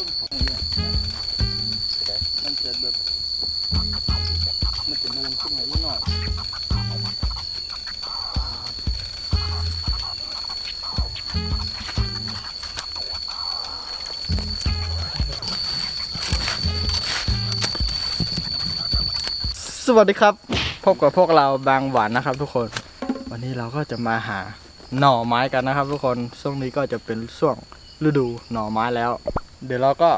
ต้นของเนี่ยมันจะแบบมันจะนูนขึ้นมานิดหน่อยสวัสดีครับ พบกับพวกเราบางหวานนะครับ ทุกคน วันนี้เราก็จะมาหาหน่อไม้กันนะครับ ทุกคนช่วงนี้ก็จะเป็นช่วงฤดูหน่อไม้แล้ว เดี๋ยวเราก็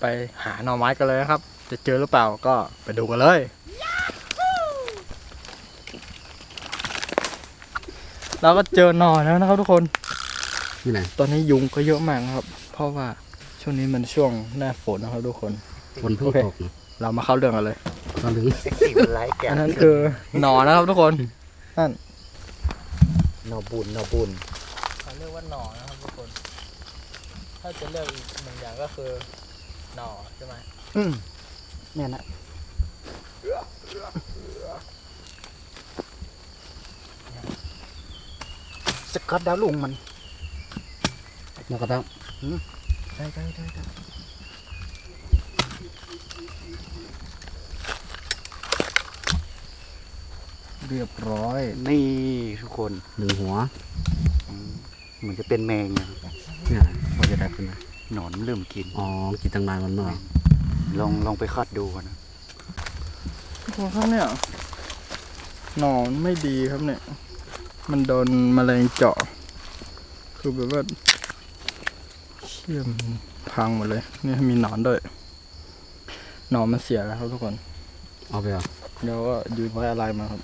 ไปหาหน่อไม้กันเลยนะครับ จะเจอหรือเปล่าก็ไปดูกันเลยเราก็เจอหน่อแล้วนะครับทุกคนนี่ไหนตอนนี้ยุงก็เยอะมากนะครับ เพราะว่าช่วงนี้มันช่วงหน้าฝนนะครับทุกคนฝนเพิ่งโอเคตกนะเรามาเข้าเรื่องกันเลยตอนถึงสีมันไร้แก่อันนั้นคือหนอนนะครับทุกคนนั่นนอบุญนอบุญเขาเรียกว่าหนอนนะครับทุกคน ถ้าจะเรียกอีกหนึ่งอย่างก็คือหนอใช่ไหมอืมเนี่ยนะสกัดดาวลุงมันแล้วก็ต้องได้ได้ได้ได้เรียบร้อย นี่ทุกคนหนึ่งหัวอืมเหมือนจะเป็นแมงนะเนี่ย พอจะได้ขึ้นนะหนอนเริ่มกิน อ๋อ กินตั้งนานมันเนาะลองลองไปคัดดูนะทุกคนครับเนี่ยหนอนไม่ดีครับเนี่ย มันโดนแมลงเจาะ คือแบบว่าเชี่ยมนพังหมดเลย เนี่ยมีหนอนด้วย หนอนมันเสียแล้วครับทุกคน เอาไปเหรอะเดี๋ยวก็ยืนไว้อะไรมาครับ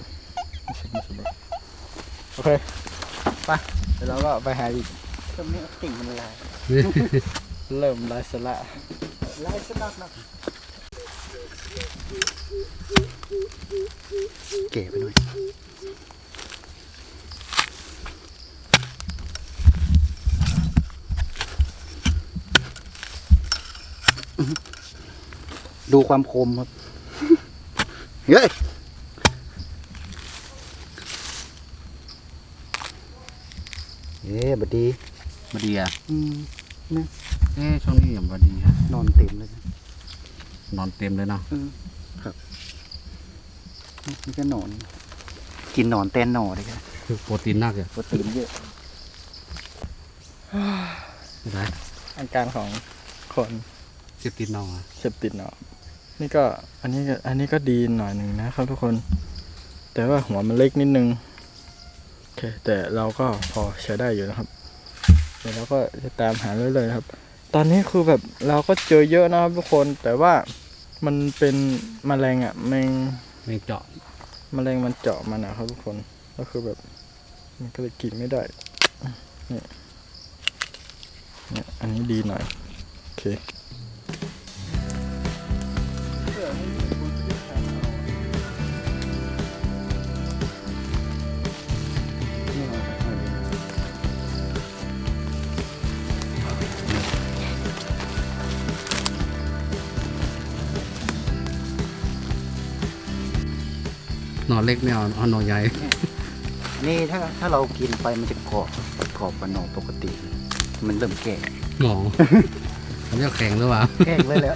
ไม่ใช่ไม่ใช่แบบโอเค ไป เดี๋ยวเราก็ไปหาอีกตรงนี้ติ่งมันลาย เริ่มไร้สาระลายสนักนักเก๋ไปหน่อยดูความคมครับ เฮ้ยเอ๊ะบดีบดีอะ อืม เอ๊ะช่วงนี้อย่างบดีฮะนอนเต็มเลยนะนอนเต็มเลยเนาะอืมครับนี่ก็หนอน กินหนอนแตนหนอเลยครับคือโปรตีนนักอะโปรตีนเยอะไม่ได้อาการของคนเจ็บติดนออะเสพติดเนาะนี่ก็อันนี้ก็อันนี้ก็ดีหน่อยหนึ่งนะครับทุกคน แต่ว่าหัวมันเล็กนิดนึงโอเคแต่เราก็พอใช้ได้อยู่นะครับ เดี๋ยวเราก็จะตามหาเรื่อยๆครับ ตอนนี้คือแบบเราก็เจอเยอะนะครับทุกคนแต่ว่ามันเป็นแมลงอะแมงไม่เจาะแมลงมันเจาะมันนะครับทุกคนก็คือแบบ มันก็เลยกินไม่ได้นี่เนี่ยอันนี้ดีหน่อยโอเค เล็กไม่เอาเอานอนใหญ่ นี่ถ้าถ้าเรากินไปมันจะกรอบกรอบกว่าหนอนปกติ มันเริ่มแก่หมอมันจะแข็งหรือเปล่า แก่เลยแล้ว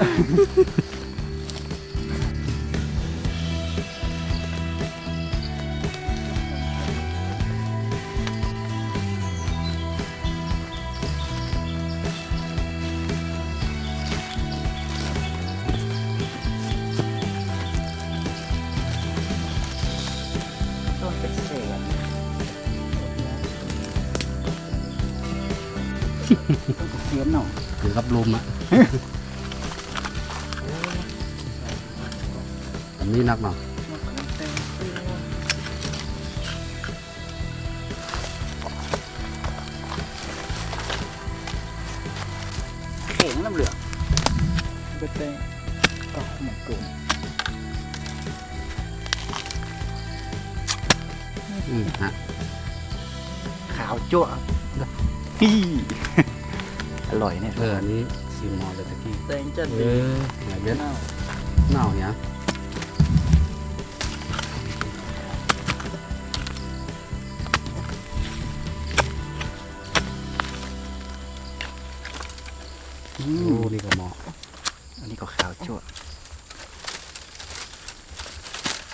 เสียนหน่อยถึงกับลมอะ อันนี้นักเนาะเข่งน้ำเหลืองก็เต้งก็หมกกลุ่มอืมฮะขาวจั่วฮี่อ อร่อยเนี่ยเอออันนี้ซีมอลเลยตะกี้แดงจัดเออหลายเม็ดเน่าเนี่ยอือนี่ก็เหมาะอันนี้ก็ขาวจวด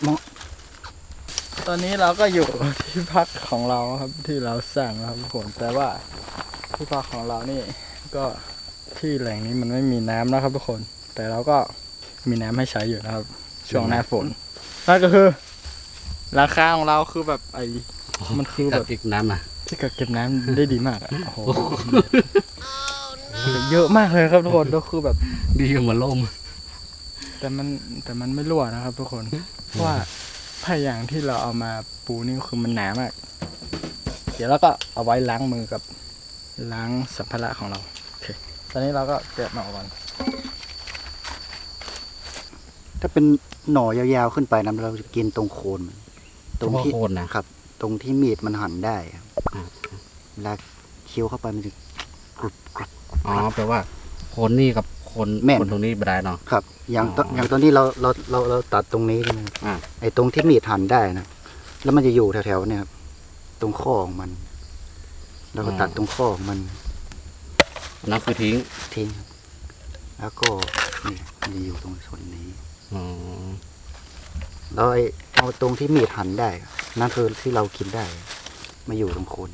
โม่วตอนนี้เราก็อยู่ที่พักของเราครับที่เราสั่งครับทุกคนแต่ว่าที่พักของเรานี่ ก็ที่แหล่งนี้มันไม่มีน้ำนะครับทุกคน แต่เราก็มีน้ำให้ใช้อยู่นะครับ ช่วงหน้าฝนนั่นก็คือ ราคาของเราคือแบบไอ้มันคือแบบอีกน้ำอะที่กักเก็บน้ำได้ดีมากอะโอ้โหเยอะมากเลยครับทุกคนก็คือแบบดีกว่าเหมือนล่มแต่มันแต่มันไม่รั่วนะครับ ทุกคนเพราะว่าผ้ายางที่เราเอามาปูนี่คือมันหนามาก เดี๋ยวเราก็เอาไว้ล้างมือกับ ล้างสัมภาระของเรา โอเค ตอนนี้เราก็เก็บมาออกก่อน ถ้าเป็นหน่อยาวๆขึ้นไปนะเราจะกินตรงโคนมันตรงที่โคนนะ ครับ ตรงที่มีดมันหั่นได้ครับอ่าเวลาเคี้ยวเข้าไปมันจะกรุบกรุบ อ๋อแปลว่าโคนนี่กับคนแม่น คนตรงนี้ไม่ได้เนาะ ครับ อย่างตอ๋อออย่างตอนนี้เราเราเราเราตัดตรงนี้ใช่ไหมครับอ่า ไอ้ตรงที่มีดหั่นได้นะแล้วมันจะอยู่แถวๆเนี่ยครับตรงข้อของมัน เราก็ตัดตรงข้อของมันอันนั่นคือทิ้งทิ้งครับแล้วก็นี่มันจะอยู่ตรงส่วนนี้อ๋อแล้วไอ้เอาตรงที่มีดหั่นได้อะนั่นคือที่เรากินได้ มาอยู่ตรงโคน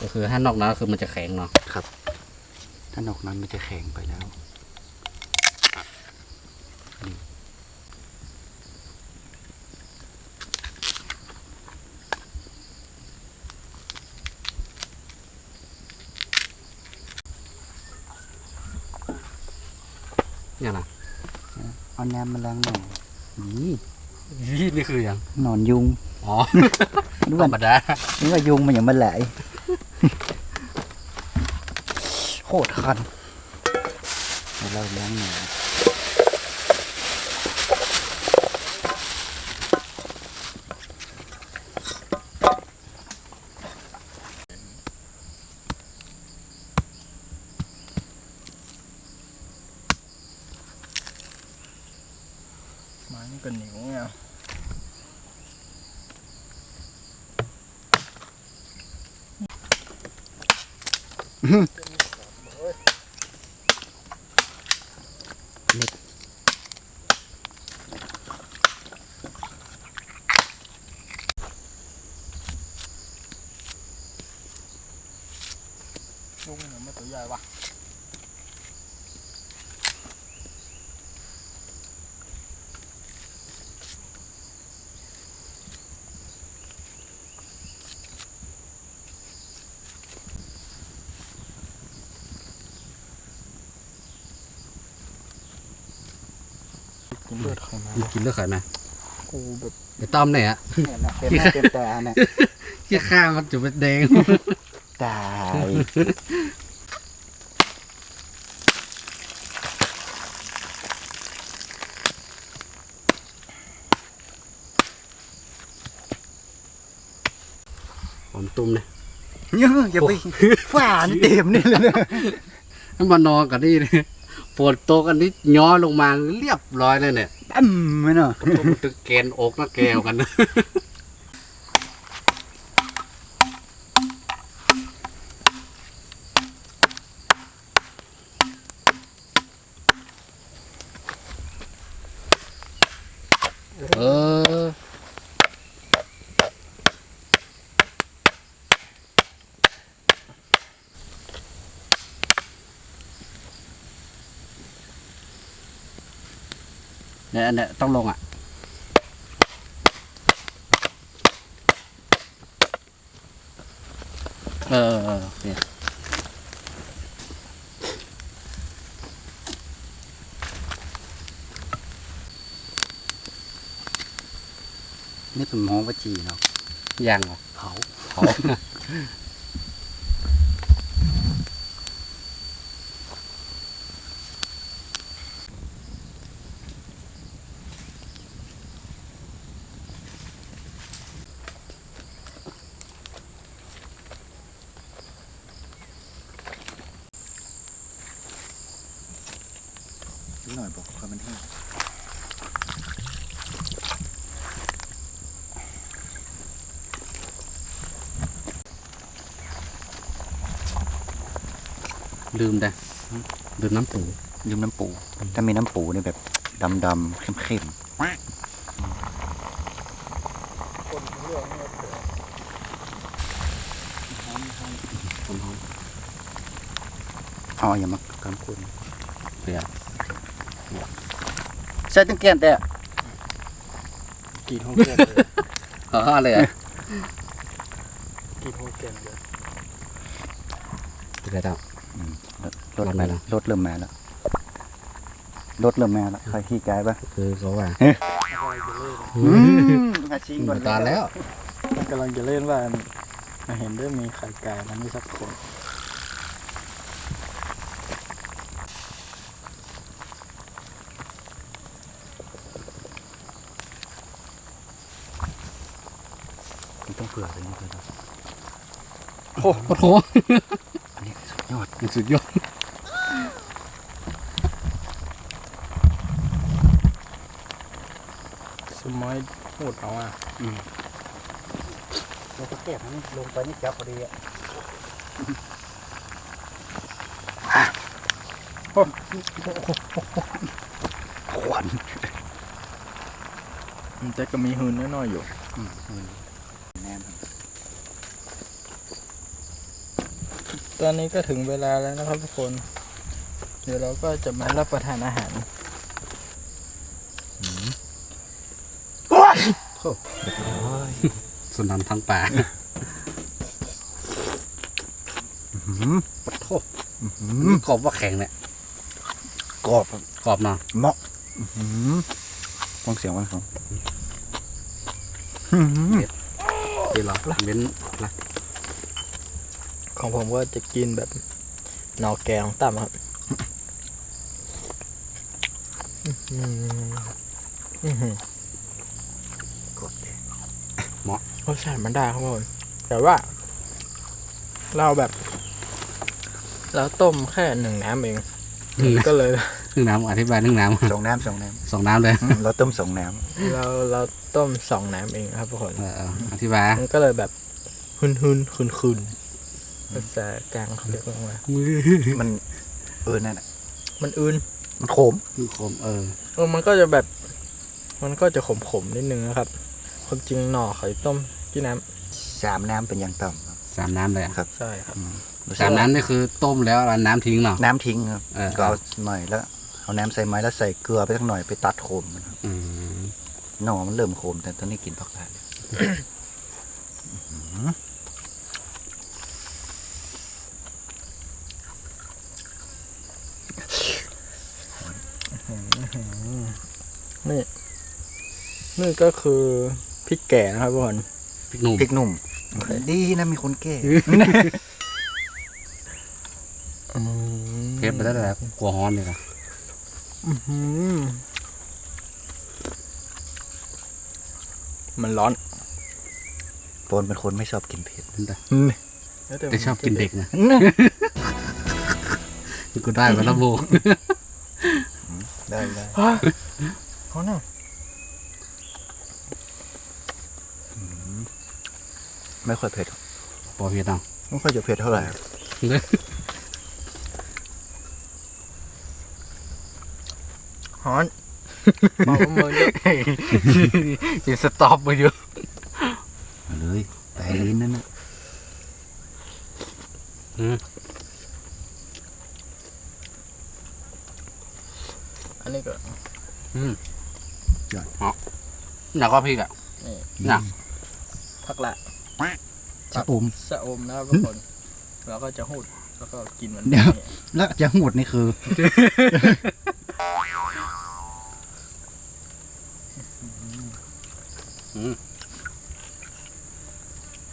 ก็คือถ้านอกนั้นคือมันจะแข็งเนาะครับ ถ้านอกนั้นมันจะแข็งไปแล้ว เนี่ยนะเอาน้ำมาล้างหน่อยนี่ยี่นี่คืออย่างหนอนยุง อ๋อนึกธรว่ารมดานึกว่ายุงมันอย่างมันแหลายโคตรคันเดี๋ยวเราล้างหน่อย ไม้มันก็เหนียวไมันยังไม่ตัวใหญ่วะกินเลือดข้างในมีกินเลือดไข่ไหมกูแบบไอ้ต้อมเนี่ยอะเนี่ยนะเต็มหน้าเต็มตาเนี่ยที่ข้างมันจะเป็นแดง ตายผมตุ้มเนี่ยเยอะอย่าไปฝ่านี่เต็มนี่เลยนะถ้ามานอนกันนี่เนี่ยฝนตกอันนี้ย้อยลงมาเรียบร้อยเลยเนี่ยตั้ มไหมเนาะมันตึกแกนอกนะแกวกันนะ เนี่ยอันเนี้ยต้องลงอะ เออเออเนี่ยนี่เป็นหมอวจีเนาะยังเหรอเผาเขา หน่อยบอกความมันแห้งลืมได้ลืมน้ำปูยืมน้ำปู ถ้ามีน้ำปูเนี่ยแบบดำๆเข้มคนทั้งเรื่องนี่ก็เถอะผมหอมอ๋ออย่ามากำคุณเปรี้ยว ใส่ตั้งแก่นแต่กรีดโฮเกนเลยอ๋อเลยอะกรีดโฮเกนเลยเปรี้ยวจ้ะรถรถมามาแล้แล้ววรถเริ่มมาแล้วรถเริ่มมาแล้วใครขี้กายปะคือเขาว่าอาชิงหมดตาแล้วมันกำลังจะเล่นว่ามาเห็นได้มีไข่ไก่มันไม่สักคน มันต้องเผื่อเลยนี่เลยครับโอ้โหอันนี้สุดยอดมันสุดยอดสมัยพูดเอาอะเราก็แก้ทั้งนี้ลงไปนี่จับพอดีอะขวัญมันแต่ก็มีหืนน้อยๆอยู่แน่น ตอนนี้ก็ถึงเวลาแล้วนะครับทุกคน เดี๋ยวเราก็จะมารับประทานอาหารสุนันทั้งป่าปะโทษกรอบว่าแข็งเนี่ยกรอบกรอบเนาะเหมาะฟังเสียงฟังเสียงดีหรอเว้นละ ของผมก็จะกินแบบหนอแกงต่ำครับอื้อหืออื้อหือกดเลยรสชาติมันได้ครับผมแต่ว่า เราแบบ เราต้มแค่หนึ่งน้ำเองก็เลยนึ่งน้ำอธิบายนึ่งน้สองน้ำสองน้ำสองน้ำเลยำอืมเราต้มสองน้เราเราต้มสองน้ำเองครับทุกคนเออเอออธิบายมันก็เลยแบบหุนหุนคุนคุน ภาษากลางเขาเรียกว่าไงำมันเออนั่นน่ะมันอื่นมันขมคือคมเออเออมันก็จะแบบ มันก็จะขมขมๆนิดนึงนะครับความจริงหน่อไข่ต้มที่น้สามน้ำเป็นอย่างต่ำครับสามน้ำเลยอะครับำใช่ครับอืมรู้สึกสามว่าน้ำนี่คือต้มแล้วเอาน้ำทิ้งเนาะ น้ำทิ้งครับเออ ก็เอาหน่อยแล้วเอาน้ำใส่ไม้แล้วใส่เกลือไปสักหน่อยไปตัดโคมมันครับอืมหน่อมันเริ่มโคมแต่ตอนนี้กินผักกาด นี่ นี่ก็คือพริกแก่นะครับทุกคนพริกหนุ่มพริกหนุ่ม ดีนะมีคนแก้อืมเทปไปแล้วแหละกลัวฮ้อนเลยค่ะอื้อหือมันร้อนโปนเป็นคนไม่ชอบกินเผ็ดแต่ชอบกินเด็กนะกูได้มาแล้วโบได้ได้ฮะ เขาน่ะไม่ค่อยเผ็ดปอเพียเอาไม่ค่อยจะเผ็ดเท่าไหร่ฮ้อนเมาเมือเยอะยังสต็อปมาอยู่เอาเลยแต่ลิ้นนั่นนะอันนี้ก็ หนักกว่าพริกอะ นี่หนัก ผักละชะอม สะอมนะครับทุกคน แล้วก็จะหูดแล้วก็กินมันเดี๋ยว นี่แล้วจะหูดนี่คือ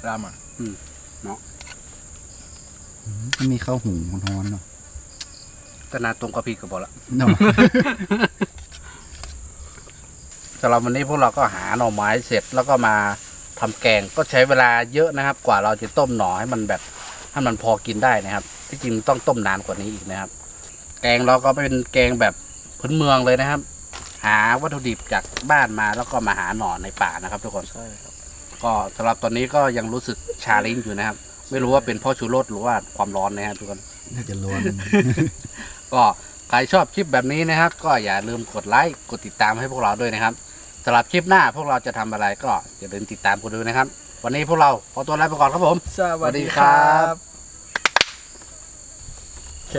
รามอะมันมีข้าวหุงร้อนๆเนาะก็นาตรงกับพริกก็บอกละ เนาะสำหรับวันนี้พวกเราก็หาหน่อไม้เสร็จแล้วก็มาทำแกงก็ใช้เวลาเยอะนะครับ กว่าเราจะต้มหน่อให้มันแบบให้มันพอกินได้นะครับ ที่จริงต้องต้มนานกว่านี้อีกนะครับ แกงเราก็เป็นแกงแบบพื้นเมืองเลยนะครับ หาวัตถุดิบจากบ้านมาแล้วก็มาหาหน่อในป่านะครับ ทุกคนใช่ครับก็สำหรับตอนนี้ก็ยังรู้สึกชาลิ้นอยู่นะครับ ไม่รู้ว่าเป็นเพ่อชูรสหรือว่าความร้อนนะครับทุกคนน่าจะร้อนก็ใครชอบคลิปแบบนี้นะครับ ก็อย่าลืมกดไลค์กดติดตามให้พวกเราด้วยนะครับ สำหรับคลิปหน้าพวกเราจะทำอะไรก็อย่าลืมติดตามกันดูนะครับ วันนี้พวกเราขอตัวลาไปก่อนครับผม สวัสดีสวัสดีคครัรับบโอเค